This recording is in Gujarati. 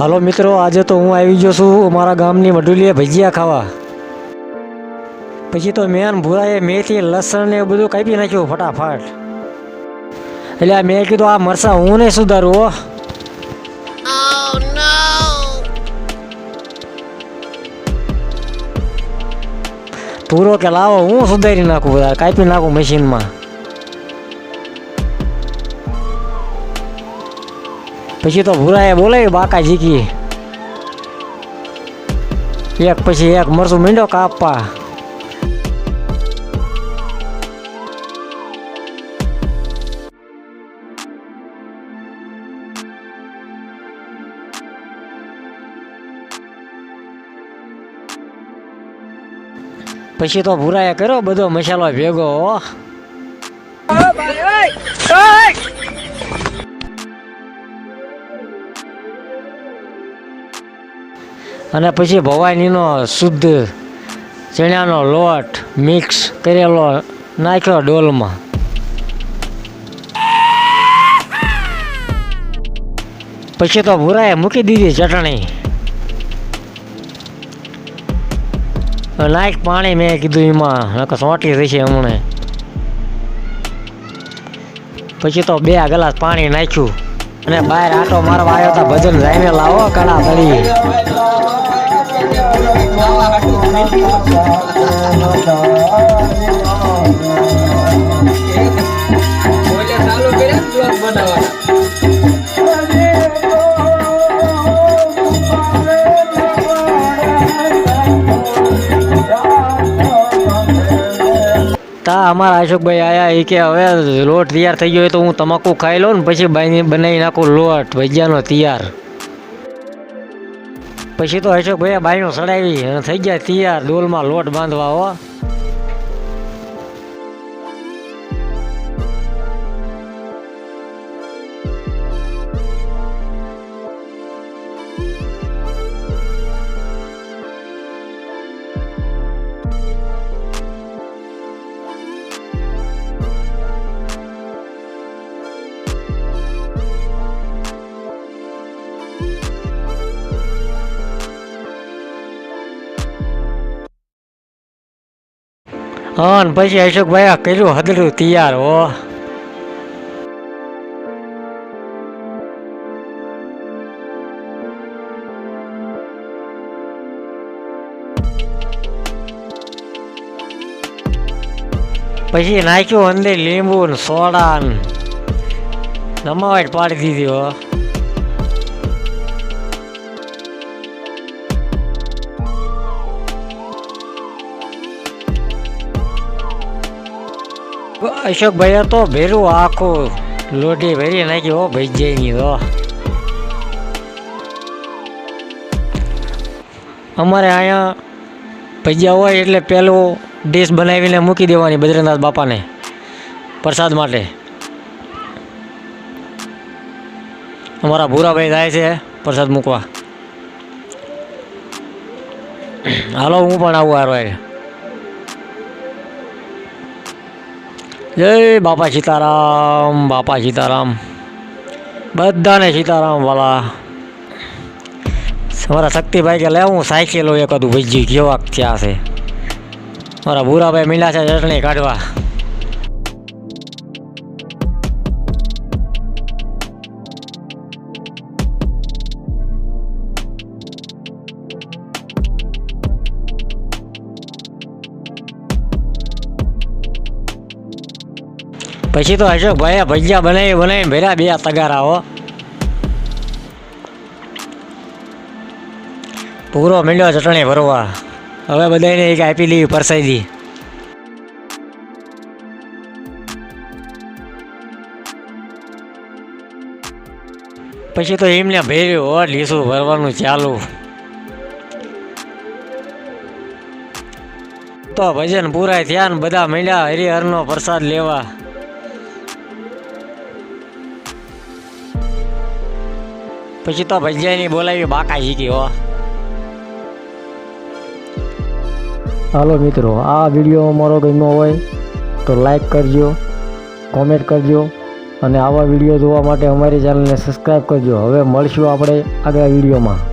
હાલો મિત્રો આજે તો હું આવી ગયો છું અમારા ગામની વડુલીએ ભજીયા ખાવા. પછી તો મેન ભૂરાએ મેથી લસણ ને એવું બધું કાપી નાખ્યું ફટાફટ. એટલે આ મેં કીધું આ મરસા હું નહીં સુધારું હો. પૂરો કે લાવો હું સુધારી નાખું બધા કાપી નાખું મશીનમાં પછી તો ભૂરાએ બોલાવી બાકા જીકી એક પછી એક મરસું મીંડો કાપવા. પછી તો ભૂરાએ કર્યો બધો મસાલો ભેગો અને પછી ભવાનીનો શુદ્ધ ચણાનો લોટ મિક્સ કરેલો નાખ્યો ડોલમાં. પછી તો ભૂરાએ મૂકી દીધી ચટણી. નાખ પાણી મેં કીધું એમાં સોટી થશે હમણે. પછી તો બે ગ્લાસ પાણી નાખ્યું. અને બહાર આટો મારવા આવ્યો હતા ભજન જાઈને લાવો કડા તળી. ચાલુ કર્યા બ્લોગ બનાવવાના તા અમારા અશોકભાઈ આયા એ કે હવે લોટ તૈયાર થઈ ગયો હોય તો હું તમાકુ ખાઈ લઉં ને પછી બાઈને બનાવી નાખું લોટ, ભજીયાનો તૈયાર. પછી તો અશોકભાઈએ બાયણું સડાવી અને થઈ ગયા તૈયાર ડોલમાં લોટ બાંધવા હો. હા ને પછી અશોકભાઈ આ કર્યું, હદડું તૈયાર, હો. પછી નાખ્યું અંદર લીંબુ ને સોડા ને નમાવાટ પાડી દીધી, હો. અશોકભાઈએ તો ભેરું આખું લોઢી ભરી નાખી હો, ભજીયાની તો. અમારે અહીંયા ભજીયા હોય એટલે પહેલું ડીશ બનાવીને મૂકી દેવાની બદ્રીનાથ બાપાને પ્રસાદ માટે. અમારા ભૂરાભાઈ જાય છે પ્રસાદ મૂકવા. હાલો, હું પણ આવું હારો. જય બાપા સીતારામ બાપા સીતારામ. બધાને સીતારામ વાલા. મારા શક્તિભાઈ કે લે હું સાયકલો એક હતું ભજી કેવાક ત્યાં છે. મારા ભૂરાભાઈ મીંડા છે ચટણી કાઢવા. પછી તો અશોકભાઈએ ભજીયા બનાવી બનાવી ભેરા બે તગારા, હો. પૂરો મીંડ્યો ચટણી ભરવા. હવે બધાને એક આપી લેવી પરસાઈદી પછી તો એમને ભેર્યું હો, લીસું ભરવાનું ચાલુ. તો ભજન પૂરા થયા ને બધા મીંડ્યા હરિહરનો પ્રસાદ લેવા. પછી તો ભજીયાની બોલાવી, બાકા શીખી, હો. હાલો મિત્રો, આ વીડિયો અમારો ગમ્યો હોય તો લાઈક કરજો કોમેન્ટ કરજો, અને આવા વીડિયો જોવા માટે અમારી ચેનલને સબસ્ક્રાઈબ કરજો. હવે મળશું આપણે આગલા વિડીયોમાં.